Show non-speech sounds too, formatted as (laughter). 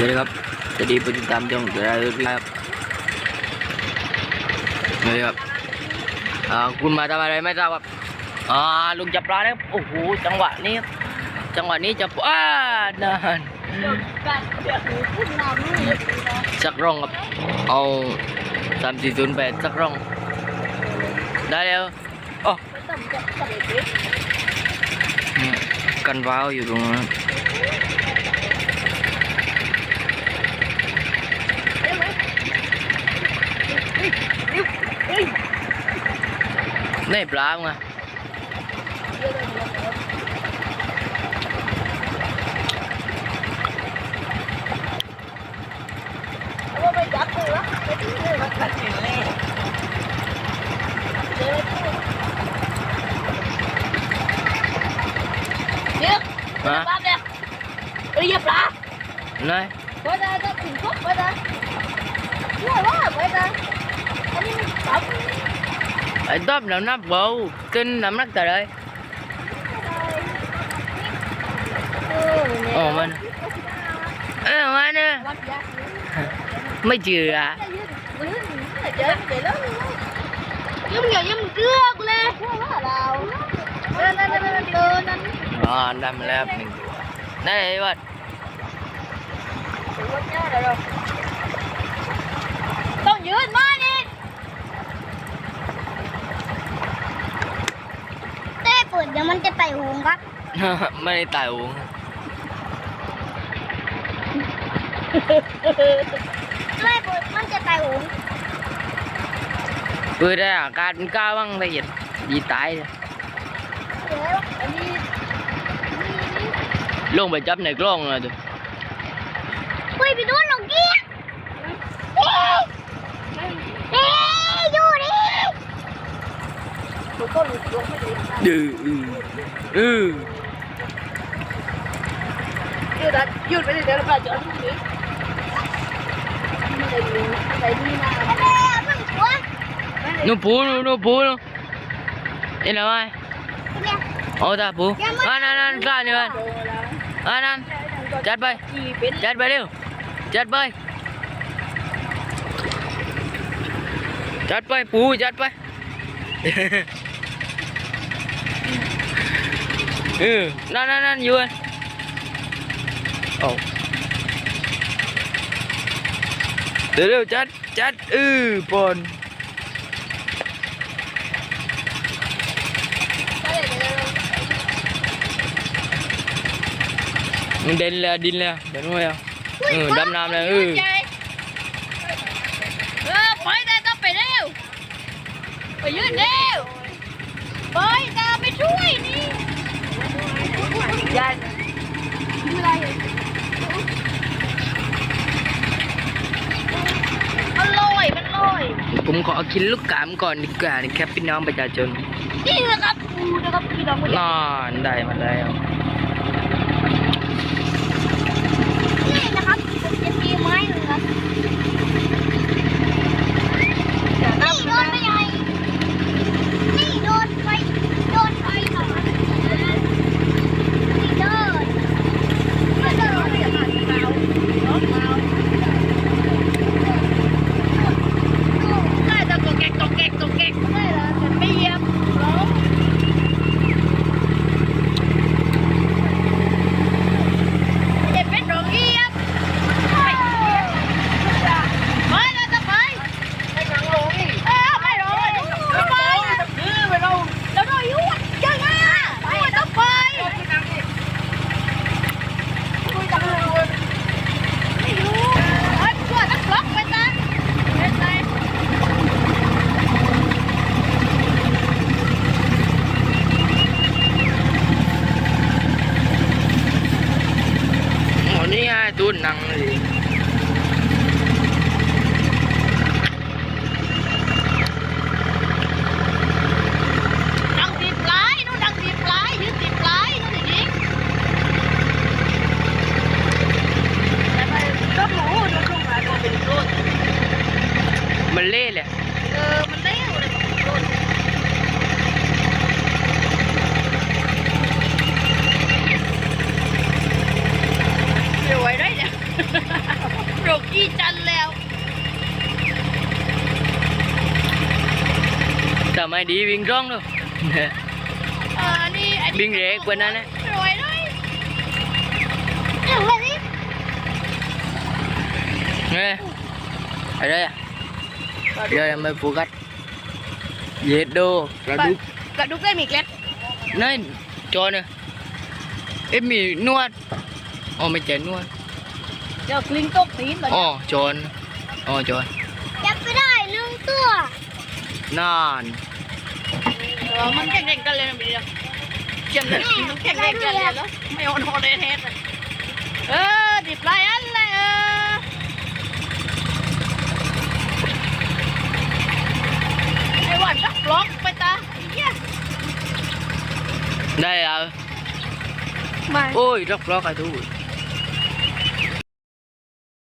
สวัสดีครับสวัสดีผู้ติดตามช่องเสือรายครับสวัสดีครับอ่าคุณมาทำอะไรไม่ทราบครับอ่าลุงจับปลาแล้วโอ้โหจังหวะนี้ครับจังหวะนี้จะอ้านานสักร่องครับเอาสามสี่ศูนย์แปดสักร่อง ได้แล้วโอ้นี่กันว้าวอยู่ตรงนั้น này bra không à Hả? Đi dập lại. Này. Bây giờ ta tìm cốc bây giờ. Đúng rồi đó, bây giờ. Tại tôm làm nó bự, kinh làm nát trời đây. Ồ mình. Ê mà nè. Mấy chừa à. Giống như giống trưa của Lê. Rồi, anh đâm lên mình. Đây, bạn. Tôi quên nhớ rồi đâu. หงครับ ไม่ได้ตายหงไม่เปิดมันจะไต่หงเพื่อได้อาการมันกล้าบ้างละเอียดดีตายเลยเดี๋ยว Anh đi. ลงไปจับในกล้องเลยตัวคุยไปดูหลงกี้เอ๊ะ ừ. Ừ. Ừ nó bố nó nó bố nó đi nào ai ô ta bố ăn ăn ăn ra đi ăn ăn ăn. Chặt bay. Chặt bay đi chặt bay. Chặt bay bố chặt bay. (laughs) ừ. Nó nó nó vui. Ồ. Để đâu chát chết ừ bồn. Mình là đinh là đúng rồi không ừ đâm nam là ừ. Boy, that's up and out. But you know. Boy, that's ดไปเร็วจัดไปจัดไปปูจัดไปเออนั่นนั่นนั่นอยู่อะโอ้เดี๋ยวเร็วจัดจัดเออปอนมันเดินเลยดินเลยเดินไม่เอาเออดำน้ำเลยเออ Ờ, phải ra tao phải đeo. Phải dưới đeo. Phải ra mới chuối đi. Dạ. Dưới đây. Nó lôi, nó lôi. ผมขอกินลูกกามก่อนดีกว่านะครับพี่น้องประชาชน Đi ra gặp, ra gặp gì đâu mà นอนได้มาแล้วนี่นะครับผมจะมีไม้หนึ่งครับนี่โดนไม่ใหญ่นี่โดนไฟโดนไฟหน่อยนี่โดนไม่โดน Đây tao cột kẹt, cột kẹt, cột kẹt. Đây là mình bây giờ. Đó. Đẹp hết rồi ghi á. Phải lên tao phải. Ê, phải rồi. Tao phải. Đâu rồi, yếu quá. Chơi nha. Phải rồi, tao phải. Ê, yếu. Ê, qua tao block phải ta. Bên đây. โอ้นี่ไงตูนหนังเลย ดังตีปลายนู่นดังตีปลายยืนตีปลายนู่นอย่างนี้แต่ไปก็หมูเดี๋ยวช่วงหลังก็เป็นโรด มันเล่แหละ เออมันเลี้ยวเลยโรดเดี๋ยวไว้ได้เนี่ย ไม่ดีวิ่งร่องด้วยเออนี่ไอ้วิ่งเร็วกว่านั้นนะรวยด้วยถึงเลยสิเนี่ยอะไรอะเดี๋ยวยังไม่โฟกัสเย็ดโดกระดูกกระดูกได้มีเกล็ดนั่นจอเนี่ยเอ๊ะมีนวดอ๋อไม่ใช่นวดเดี๋ยวกลิ้งตกตีนแบบอ๋อจอนอ๋อจอนจับไปได้หนึ่งตัวนานเออมันแข่งๆกันเลยนะพี่เดียวเจียมเลยมันแข่งๆกันเลยแล้วไม่ออนฮอลเลยเทสอะเออดิบไรอันเลยเออไอ้หวานจักบล็อกไปตาเหี้ยได้แล้วไม่โอ้ยรักรักไอ้ทุก